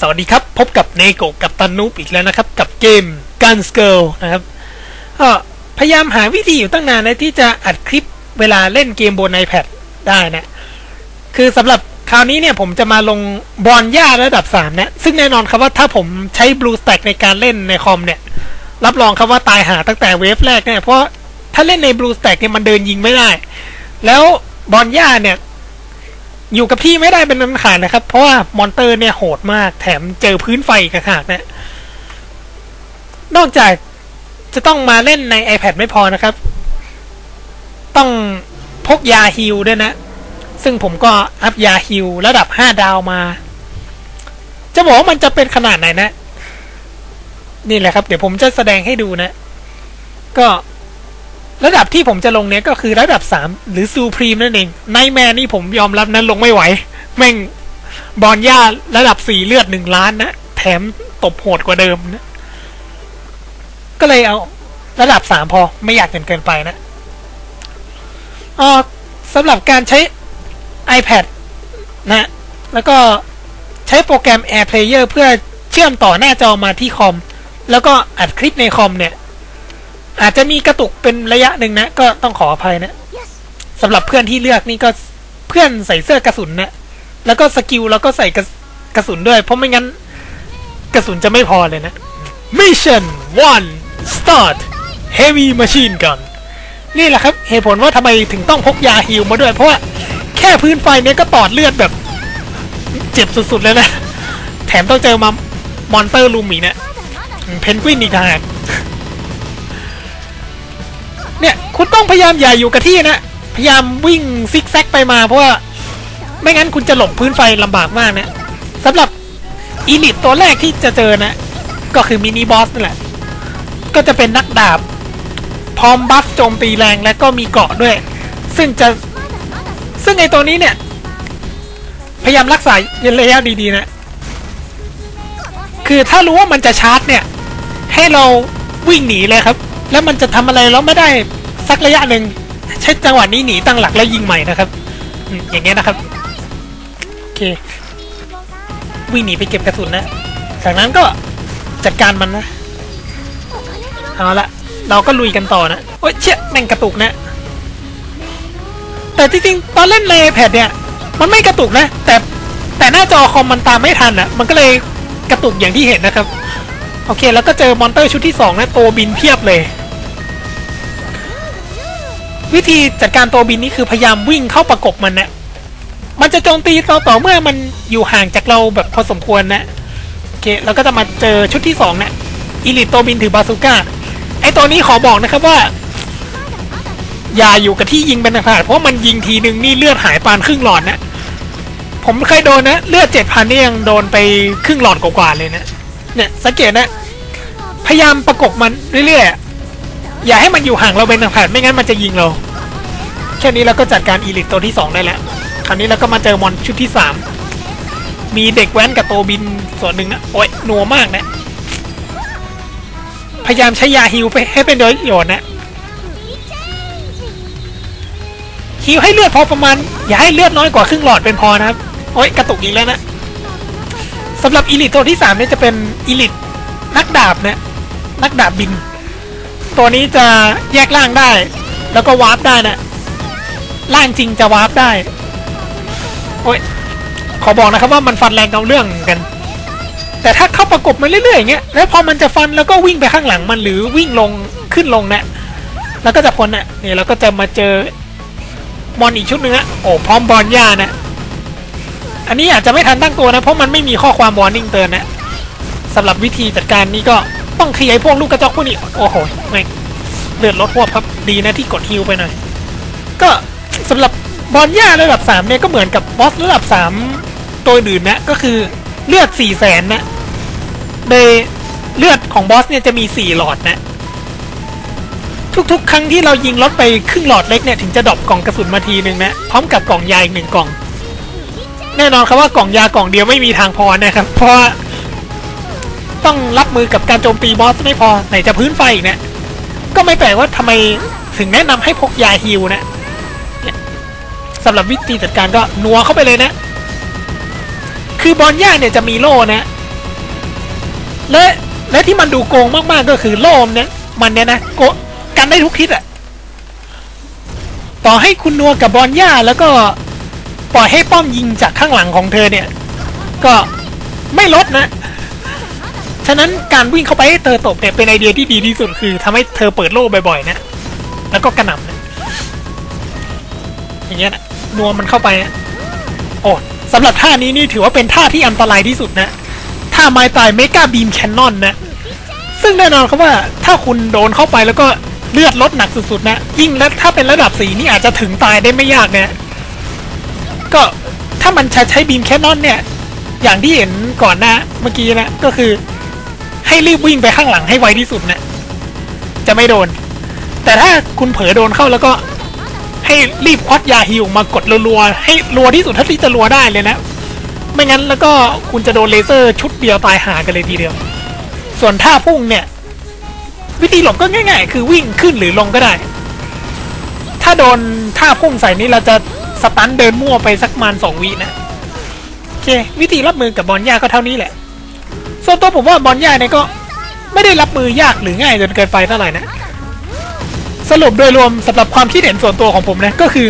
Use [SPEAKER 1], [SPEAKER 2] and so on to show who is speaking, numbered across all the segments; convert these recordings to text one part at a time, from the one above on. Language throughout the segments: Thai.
[SPEAKER 1] สวัสดีครับ พบกับเนโกกับตันนูปอีกแล้วนะครับ กับเกม Guns Girl นะครับก็พยายามหาวิธีอยู่ตั้งนานนะที่จะอัดคลิปเวลาเล่นเกมบน iPad ได้นะ คือสำหรับคราวนี้เนี่ยผมจะมาลงบอลย่าระดับ 3 นะ ซึ่งแน่นอนครับว่าถ้าผมใช้ Blue Stack ในการเล่นในคอมเนี่ย รับรองครับว่าตายหาตั้งแต่เวฟแรกเนี่ยเพราะถ้าเล่นใน Blue Stack เนี่ยมันเดินยิงไม่ได้ แล้วบอลย่าเนี่ย อยู่กับที่ไม่ได้เป็นนันขาดนะครับ เพราะว่ามอนเตอร์เนี่ยโหดมาก แถมเจอพื้นไฟอีกขากเนะนอกจากจะต้องมาเล่นใน iPad ไม่พอนะครับ ต้องพกยาฮิลด้วยนะ ซึ่งผมก็อัพยาฮิลระดับ 5 ดาวมา จะบอกว่ามันจะเป็นขนาดไหนนะ นี่แหละครับ เดี๋ยวผมจะแสดงให้ดูนะ ก็ ระดับที่ผมจะลงเนี้ยก็คือระดับ 3 หรือซูพรีมนั่นเองไนแมนนี่ผมยอมรับนั้นลงไม่ไหว แม่งบอลย่าระดับ 4 เลือด 1 ล้านนะ แถมตบโหดกว่าเดิมนะ ก็เลยเอาระดับ 3 พอไม่อยากเกินเกินไปนะอ๋อสำหรับการใช้ iPad นะ แล้วก็ใช้โปรแกรม Air Player เพื่อเชื่อมต่อหน้าจอมาที่คอม แล้วก็อัดคลิปในคอมเนี่ย อาจจะมีกระตุกเป็นระยะหนึ่งนะ ก็ต้องขออภัยนะสำหรับเพื่อนที่เลือกนี่ก็เพื่อนใส่เสื้อกระสุนนะแล้วก็สกิลแล้วก็ใส่กระกระสุนด้วย เพราะไม่งั้นกระสุนจะไม่พอเลยนะ Mission 1 Start Heavy Machine Gun นี่แหละครับเหตุผลว่าทำไมถึงต้องพกยาฮิลมาด้วย เพราะว่าแค่พื้นไฟเนี้ยก็ตอดเลือดแบบ เจ็บสุดๆเลยนะ แถมต้องเจอมามอนเตอร์ลูมอีกเนะเพนกวินอีกทาง เนี่ยคุณต้องพยายามอย่าอยู่กับที่นะพยายามวิ่งซิกแซกไปมาเพราะว่าไม่งั้นคุณจะหลบพื้นไฟลำบากมากนะสำหรับอีลิตตัวแรกที่จะเจอนะ ก็คือมินิบอสนั่นแหละ ก็จะเป็นนักดาบ พร้อมบัฟโจมตีแรงและก็มีเกาะด้วย ซึ่งจะซึ่งไอตัวนี้เนี่ย พยายามรักษาระยะดีๆนะ คือถ้ารู้ว่ามันจะชาร์จเนี่ย ให้เราวิ่งหนีเลยครับ แล้วมันจะทำอะไรเราไม่ได้สักระยะหนึ่งใช้จังหวะนี้หนีตั้งหลักแล้วยิงใหม่นะครับอย่างเงี้ยนะครับโอเควิ่งหนีไปเก็บกระสุนนะจากนั้นก็จัดการมันนะเอาละเราก็ลุยกันต่อนะโอ้ยเชี่ยแม่งกระตุกนะ แต่จริงๆตอนเล่นในแพดเนี่ย มันไม่กระตุกนะ แต่แต่หน้าจอคอมมันตามไม่ทันอะ มันก็เลยกระตุกอย่างที่เห็นนะครับ โอเคแล้วก็เจอมอนเตอร์ชุดที่สองนะตัวบินเพียบเลย วิธีจัดการตัวบินนี่คือพยายามวิ่งเข้าประกบมันนะมันจะโจมตีเราต่อเมื่อมันอยู่ห่างจากเราแบบพอสมควรนะโอเคแล้วก็จะมาเจอชุดที่สองนะอีลิตตัวบินถือบาซูก้าไอตัวนี้ขอบอกนะครับว่า อย่าอยู่กับที่ยิงเป็นขาดเพราะมันยิงทีนึงนี่เลือดหายปานครึ่งหลอดนะผมเคยโดนนะ เลือดเจ็ดพันนี่ยังโดนไปครึ่งหลอดกว่าๆเลยนะ เนี่ยสังเกตนะ พยายามประกบมันเรื่อยๆ อย่าให้มันอยู่ห่างเราเป็นขาดไม่งั้นมันจะยิงเรา แค่นี้เราก็จัดการอีลิตตัวที่สองได้แล้ว คราวนี้เราก็มาเจอมอนชุดที่สามมีเด็กแว้นกับโตบินส่วนหนึ่งนะโอ้ยหนัวมากนะ พยายามใช้ยาฮิวไปให้เป็นประโยชน์นะฮิวให้เลือดพอประมาณ อย่าให้เลือดน้อยกว่าครึ่งหลอดเป็นพอนะครับ โอ้ยกระตุกอีกแล้วนะ สำหรับอีลิตตัวที่สามเนี่ยจะเป็นอีลิตนักดาบนะนักดาบบิน ตัวนี้จะแยกร่างได้ แล้วก็วาร์ปได้นะร่างจริงจะวาร์ปได้ โอ้ยขอบอกนะครับว่ามันฟันแรงเอาเรื่องกัน แต่ถ้าเข้าประกบมาเรื่อยๆอย่างเงี้ยแล้วพอมันจะฟันแล้วก็วิ่งไปข้างหลังมันหรือวิ่งลงขึ้นลงนะแล้วก็จะพ้นนะนี่ยเราก็จะมาเจอมอนอีกชุดหนึ่งนะโอ้พร้อมบอลย่านะ อันนี้อาจจะไม่ทันตั้งตัวนะ เพราะมันไม่มีข้อความวอร์นิ่งเตือนนะสำหรับวิธีจัดการนี้ก็ต้องเคลียร์พวกลูกกระจอกพวกนี้โอ้โหแม่งเลือดลดพวครับดีนะที่กดฮิลไปหน่อย ก็สำหรับบอลย่าระดับสามเนี่ยก็เหมือนกับบอสระดับสามตัวอื่นนะก็คือเลือดสี่แสนนะโดยเลือดของบอสเนี่ยจะมีสี่หลอดนะ ทุกๆ ครั้งที่เรายิงรถไปครึ่งหลอดเล็กเนี่ย ถึงจะดรอปกล่องกระสุนมาทีหนึ่งนะ พร้อมกับกล่องยาอีกหนึ่งกล่อง แน่นอนครับว่ากล่องยากล่องเดียวไม่มีทางพอนะครับ เพราะต้องรับมือกับการโจมตีบอสไม่พอไหนจะพื้นไฟอีกนะก็ไม่แปลกว่าทำไมถึงแนะนำให้พกยาฮิวนะเนี่ยสำหรับวิธีจัดการก็นัวเข้าไปเลยนะ คือบอลย่าเนี่ยจะมีโล่นะ และและที่มันดูโกงมากๆก็คือโล่มเนี่ยมันเนี่ยนะโกกันได้ทุกทิศอะต่อให้คุณนัวกับบอลย่าแล้วก็ ปล่อยให้ป้อมยิงจากข้างหลังของเธอเนี่ย ก็ไม่ลดนะ ฉะนั้นการวิ่งเข้าไปให้เธอตบเนี่ยเป็นไอเดียที่ดีที่สุดคือทำให้เธอเปิดโล่บ่อยๆนะ แล้วก็กระหน่ำนะอย่างเงี้ยนะนัวมันเข้าไปนะโอ้สำหรับท่านี้นี่ถือว่าเป็นท่าที่อันตรายที่สุดนะท่าไม้ตายเมกาบีมแคนนอนนะ ซึ่งแน่นอนครับว่าถ้าคุณโดนเข้าไปแล้วก็เลือดลดหนักสุดๆนะ ยิ่งแล้วถ้าเป็นระดับสีนี่อาจจะถึงตายได้ไม่ยากนะ ก็ถ้ามันใช้ใช้บีมแคนนอนเนี่ย อย่างที่เห็นก่อนหน้าเมื่อกี้นะก็คือ ให้รีบวิ่งไปข้างหลังให้ไวที่สุดนะจะไม่โดน แต่ถ้าคุณเผลอโดนเข้าแล้วก็ ให้รีบควัดยาฮิวมากดรัวๆให้รัวที่สุดเท่าที่จะรัวได้เลยนะ ไม่งั้นแล้วก็คุณจะโดนเลเซอร์ชุดเดียวตายหากันเลยทีเดียว ส่วนท่าพุ่งเนี่ย วิธีหลบก็ง่าย ๆ คือวิ่งขึ้นหรือลงก็ได้ ถ้าโดนท่าพุ่งใส่นี้เราจะ สตันเดินมั่วไปสักมาณสองวินะโอเค วิธีรับมือกับบอลยาก็เท่านี้แหละ ส่วนตัวผมว่าบอลยาเนี่ยก็ไม่ได้รับมือยากหรือง่ายจนเกินไปเท่าไหร่นะ สรุปโดยรวมสำหรับความคิดเห็นส่วนตัวของผมนะก็คือ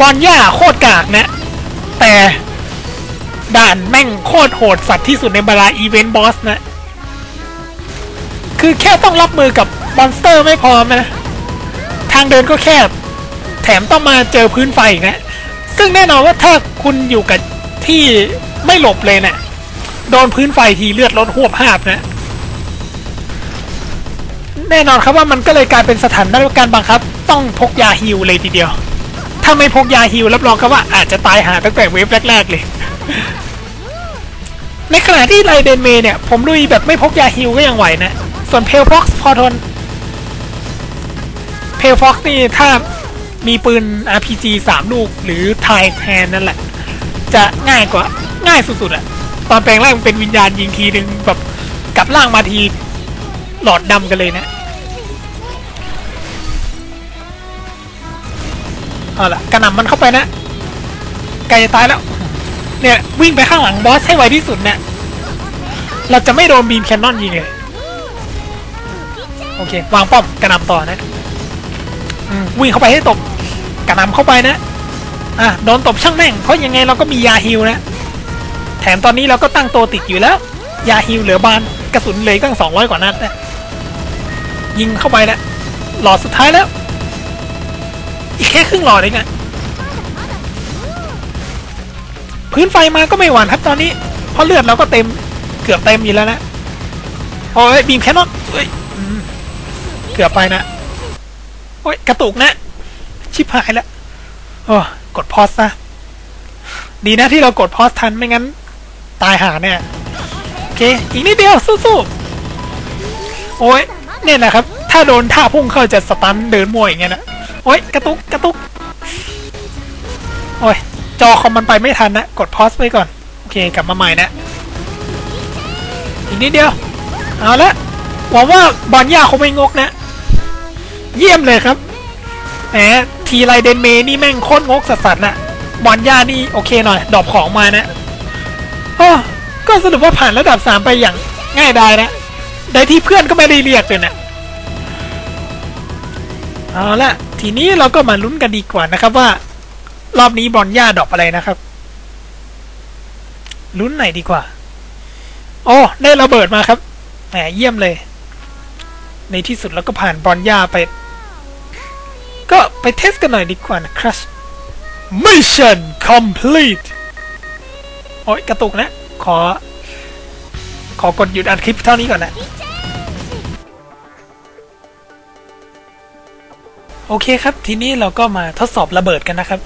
[SPEAKER 1] บอลย่าโคตรกากนะ แต่ด่านแม่งโคตรโหดสัตว์ที่สุดในบรราอีเวนต์บอสนะ คือแค่ต้องรับมือกับมอนสเตอร์ไม่พอนะ ทางเดินก็แคบ แถมต้องมาเจอพื้นไฟอีกนะซึ่งแน่นอนว่าถ้าคุณอยู่กับที่ไม่หลบเลยเนะ่ะโดนพื้นไฟทีเลือดลดหวบหาบนะแน่นอนครับว่ามันก็เลยกลายเป็นสถานการณ์บังคับ ต้องพกยาฮิวเลยทีเดียว ถ้าไม่พกยาฮิวรับรองครับว่าอาจจะตายหาตั้งแต่เวฟแรก ๆ เลย ในขณะที่ไรเดนเมเนี่ย ผมลุยแบบไม่พกยาฮิวก็ยังไหวนะ ส่วนเพลฟ็อกซ์พอทนเพลฟ็อกซ์นี่ถ้า มีปืน RPG 3 ลูกหรือไทแทนนั่นแหละ จะง่ายกว่าง่ายสุดๆอะตอนแปลงร่างเป็นวิญญาณยิงทีหนึ่งแบบกลับร่างมาทีหลอดดำกันเลยนะเอาละกระหน่ำมันเข้าไปนะไกลจะตายแล้ว เนี่ยวิ่งไปข้างหลังบอสให้ไวที่สุดเนี่ยเราจะไม่โดนบีมแคนนอนยิงเลยโอเค วางป้อมกระหน่ำต่อนะอวิ่งเข้าไปให้ตบ กระนำเข้าไปนะอะโดนตบช่างแม่งเพราะยังไงเราก็มียาฮิลนะแถมตอนนี้เราก็ตั้งตัวติดอยู่แล้ว ยาฮิลเหลือบานกระสุนเลยตั้งสองร้อยกว่านัดนะยิงเข้าไปนะหลอดสุดท้ายแล้ว อีกแค่ครึ่งหลอดเองอะพื้นไฟมาก็ไม่หวานครับตอนนี้เพราะเลือดเราก็เต็มเกือบเต็มอยู่แล้วนะโอ้ยบีมแคนนอนเกือบไปนะโอ้ยกระตุกนะ ชิบหายแล้วโอ้กดพอสซะดีนะที่เรากดพอสทันไม่งั้น ตายหาเนี่ยโอเค อีกนิดเดียวสู้ๆโอ้ยเนี่ยนะครับ ถ้าโดนท่าพุ่งเข้าจะสตันเดินมวยอย่างเงี้ยนะโอ้ยกระตุกกระตุกโอ้ยจอคอมมันไปไม่ทันนะกดพอสไปก่อนโอเคกลับมาใหม่นะอีกนิดเดียวเอาละหวังว่าบอลยาคงไม่งกนะ เยี่ยมเลยครับ แหมทีไรเดนเมนี่แม่งโคตรงกสัสๆนะบอลย่านี่โอเคหน่อย ดอปของมานะโอ้ก็สรุปว่าผ่านระดับสามไปอย่างง่ายดายนะโดยที่เพื่อนก็ไม่ได้เรียกเลยนะเอาละทีนี้เราก็มาลุ้นกันดีกว่านะครับว่า รอบนี้บอลย่าดอปอะไรนะครับ ลุ้นไหนดีกว่า โอ้ได้ระเบิดมาครับแหมเยี่ยมเลย ในที่สุดเราก็ผ่านบอลย่าไป ก็ไปเทสกันหน่อยดีกว่านะครับ Mission complete โอ้ยกระตุกนะ ขอ ขอกดหยุดอัดคลิปเท่านี้ก่อนนะ โอเคครับ ทีนี้เราก็มาทดสอบระเบิดกันนะครับ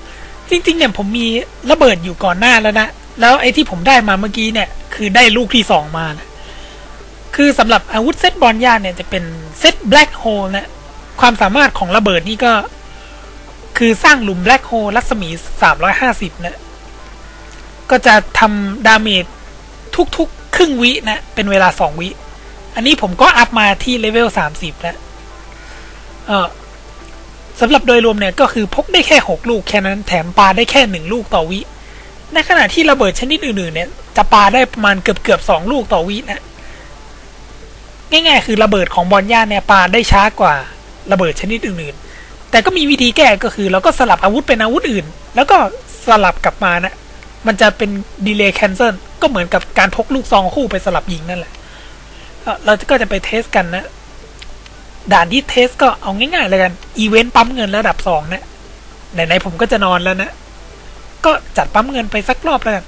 [SPEAKER 1] จริง ๆ เนี่ยผมมีระเบิดอยู่ก่อนหน้าแล้วนะ แล้วไอ้ที่ผมได้มาเมื่อกี้เนี่ย คือได้ลูกที่สองมานะคือสำหรับอาวุธเซตบอลย่าเนี่ยจะเป็นเซตแบล็กโฮลนะ ความสามารถของระเบิดนี่ก็ คือสร้างหลุมแบล็กโฮลรัศมี 350 นะ ก็จะทำดาเมจทุกๆ ครึ่งวินะ เป็นเวลา 2 วิ อันนี้ผมก็อัพมาที่เลเวล 30 แล้วเออสำหรับโดยรวมเนี่ยก็คือพกได้แค่ 6 ลูกแค่นั้นแถมปาได้แค่ 1 ลูกต่อวิ ในขณะที่ระเบิดชนิดอื่นๆเนี่ย จะปาได้ประมาณเกือบเกือบสองลูกต่อวินะ ง่ายๆ คือระเบิดของบอลย่าเนี่ยปาได้ช้ากว่า ระเบิดชนิดอื่นๆ แต่ก็มีวิธีแก้ก็คือ เราก็สลับอาวุธเป็นอาวุธอื่น แล้วก็สลับกลับมานะ มันจะเป็นดีเลย์แคนเซิลก็เหมือนกับการพกลูกซองคู่ไปสลับยิงนั่นแหละ เราก็จะไปเทสกันนะ ด่านที่เทสก็เอาง่ายๆเลยกัน อีเวนต์ปั๊มเงินระดับสองนะ ไหนๆผมก็จะนอนแล้วนะ ก็จัดปั๊มเงินไปสักรอบแล้วกัน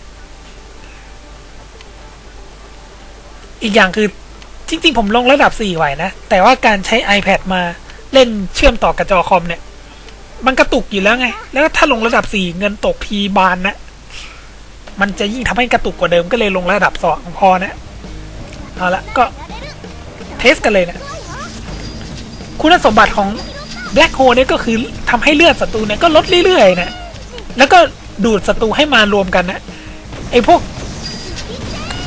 [SPEAKER 1] อีกอย่างคือจริงๆ ผมลงระดับ 4 ไหวนะ แต่ว่าการใช้ iPad มา เล่นเชื่อมต่อกับจอคอมเนี่ย มันกระตุกอยู่แล้วไง แล้วถ้าลงระดับ4เงินตกทีบานนะ มันจะยิ่งทำให้กระตุกกว่าเดิมก็เลยลงระดับ2พอนะเอาละก็เทสกันเลยนะคุณสมบัติของ Black Hole เนี่ยก็คือทำให้เลือดศัตรูเนี่ยก็ลดเรื่อยๆนะ แล้วก็ดูดศัตรูให้มารวมกันนะไอ้พวก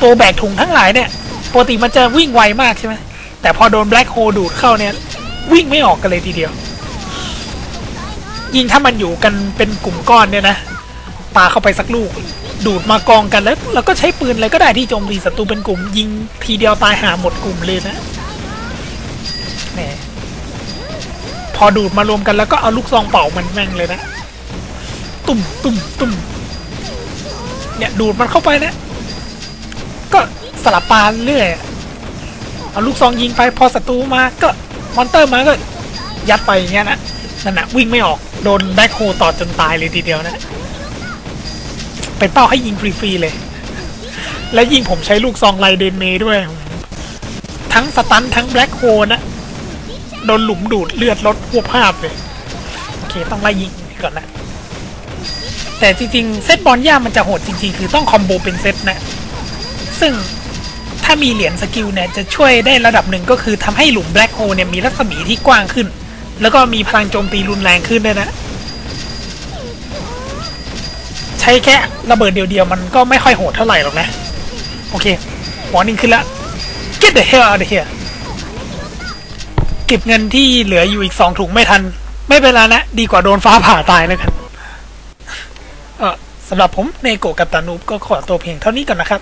[SPEAKER 1] ตัวแบกถุงทั้งหลายเนี่ยปกติมันจะวิ่งไวมากใช่ไหมแต่พอโดนแบล็คโฮดูดเข้าเนี่ย วิ่งไม่ออกกันเลยทีเดียว ยิงถ้ามันอยู่กันเป็นกลุ่มก้อนเนี่ยนะปาเข้าไปสักลูก ดูดมากองกันแล้วเราก็ใช้ปืนอะไรก็ได้ที่โจมตีศัตรูเป็นกลุ่ม ยิงทีเดียวตายหาหมดกลุ่มเลยนะแหมพอดูดมารวมกันแล้วก็เอาลูกซองเป่ามันแม่งเลยนะ ตุ่มตุ่มตุ่มเนี่ยดูดมันเข้าไปนะ ก็สลับปาเรื่อยเอาลูกซองยิงไปพอศัตรูมาก็ มอนเตอร์มาก็ยัดไปอย่างเงี้ยนะนั่นนะวิ่งไม่ออกโดนแบ็คโฮต่อจนตายเลยทีเดียวนะเป็นเป้าให้ยิงฟรีๆเลย และยิงผมใช้ลูกซองไลเดนเมด้วย ทั้งสตันทั้งแบล็คโฮนะโดนหลุมดูดเลือดลดพวบภาพเลยโอเคต้องไล่ยิงก่อนนะ แต่จริงๆ เซตบอลย่ามันจะโหดจริงๆ คือต้องคอมโบเป็นเซตนะ ซึ่งามีเหรียญสกิลเนี่ยจะช่วยได้ระดับหนึ่งก็คือทำให้หลุมแบล็คโฮเนี่ยมีรัศมีที่กว้างขึ้น แล้วก็มีพลังโจมตีรุนแรงขึ้นด้วยนะ ใช้แค่ระเบิดเดียวๆ มันก็ไม่ค่อยโหดเท่าไหร่หรอกนะ โอเคหัวนิ่งขึ้นละ get the hell out of here เก็บเงินที่เหลืออยู่อีกสองถุงไม่ทัน ไม่เป็นไรนะ ดีกว่าโดนฟ้าผ่าตายแล้วกันเออสำหรับผมเนโกกับตานูบก็ขอตัวเพียงเท่านี้ก่อนนะครับ